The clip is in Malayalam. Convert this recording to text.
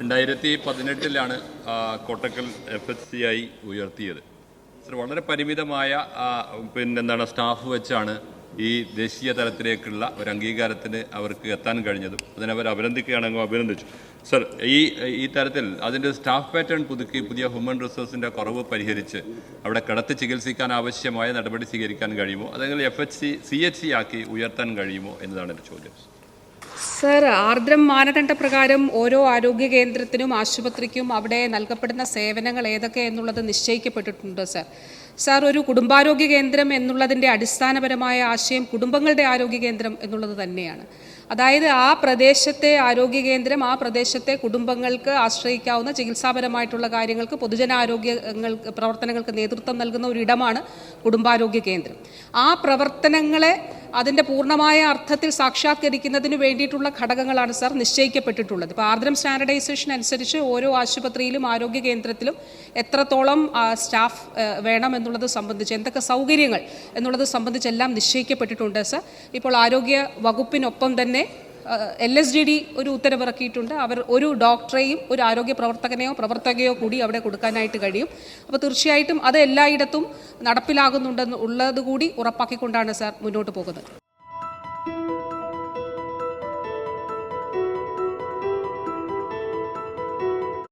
രണ്ടായിരത്തി പതിനെട്ടിലാണ് കോട്ടക്കൽ എഫ് എച്ച് സി ആയി ഉയർത്തിയത്. സർ വളരെ പരിമിതമായ പിന്നെന്താണ് സ്റ്റാഫ് വെച്ചാണ് ഈ ദേശീയ തലത്തിലേക്കുള്ള ഒരു അംഗീകാരത്തിന് അവർക്ക് എത്താൻ കഴിഞ്ഞതും. അതിനവർ അഭിനന്ദിക്കുകയാണെങ്കിൽ അഭിനന്ദിച്ചു. സർ ഈ ഈ തരത്തിൽ അതിന്റെ സ്റ്റാഫ് പാറ്റേൺ പുതുക്കി പുതിയ ഹ്യൂമൻ റിസോഴ്സിന്റെ കുറവ് പരിഹരിച്ച് അവിടെ കിടത്തി ചികിത്സിക്കാൻ ആവശ്യമായ നടപടി സ്വീകരിക്കാൻ കഴിയുമോ? അല്ലെങ്കിൽ F H C C H C ആക്കി ഉയർത്താൻ കഴിയുമോ എന്നതാണ് എന്റെ ചോദ്യം സർ ആർദ്രം മാനദണ്ഡ പ്രകാരം ഓരോ ആരോഗ്യ കേന്ദ്രത്തിനും ആശുപത്രിക്കും അവിടെ നൽകപ്പെടുന്ന സേവനങ്ങൾ ഏതൊക്കെ എന്നുള്ളത് നിശ്ചയിക്കപ്പെട്ടിട്ടുണ്ട് സർ. സാർ ഒരു കുടുംബാരോഗ്യ കേന്ദ്രം എന്നുള്ളതിന്റെ അടിസ്ഥാനപരമായ ആശയം കുടുംബങ്ങളുടെ ആരോഗ്യ കേന്ദ്രം എന്നുള്ളത് തന്നെയാണ്. അതായത് ആ പ്രദേശത്തെ ആരോഗ്യ കേന്ദ്രം ആ പ്രദേശത്തെ കുടുംബങ്ങൾക്ക് ആശ്രയിക്കാവുന്ന ചികിത്സാപരമായിട്ടുള്ള കാര്യങ്ങൾക്ക് പൊതുജനാരോഗ്യങ്ങൾക്ക് പ്രവർത്തനങ്ങൾക്ക് നേതൃത്വം നൽകുന്ന ഒരു ഇടമാണ് കുടുംബാരോഗ്യ കേന്ദ്രം. ആ പ്രവർത്തനങ്ങളെ അതിന്റെ പൂർണമായ അർത്ഥത്തിൽ സാക്ഷാത്കരിക്കുന്നതിന് വേണ്ടിയിട്ടുള്ള ഘടകങ്ങളാണ് സാർ നിശ്ചയിക്കപ്പെട്ടിട്ടുള്ളത്. ഇപ്പോൾ ആർദ്രം സ്റ്റാൻഡർഡൈസേഷൻ അനുസരിച്ച് ഓരോ ആശുപത്രിയിലും ആരോഗ്യ കേന്ദ്രത്തിലും എത്രത്തോളം സ്റ്റാഫ് വേണം എന്നുള്ളത് സംബന്ധിച്ച് എന്തൊക്കെ സൗകര്യങ്ങൾ എന്നുള്ളത് സംബന്ധിച്ചെല്ലാം നിശ്ചയിക്കപ്പെട്ടിട്ടുണ്ട് സാർ. ഇപ്പോൾ ആരോഗ്യ വകുപ്പിനൊപ്പം തന്നെ എൽ എസ് ഡി ഡി ഒരു ഉത്തരവിറക്കിയിട്ടുണ്ട്. അവർ ഒരു ഡോക്ടറെയും ഒരു ആരോഗ്യ പ്രവർത്തകനെയോ പ്രവർത്തകയോ കൂടി അവിടെ കൊടുക്കാനായിട്ട് കഴിയും. അപ്പോൾ തീർച്ചയായിട്ടും അത് എല്ലായിടത്തും നടപ്പിലാകുന്നുണ്ടെന്ന് ഉള്ളത് കൂടി ഉറപ്പാക്കിക്കൊണ്ടാണ് സാർ മുന്നോട്ട് പോകുന്നത്.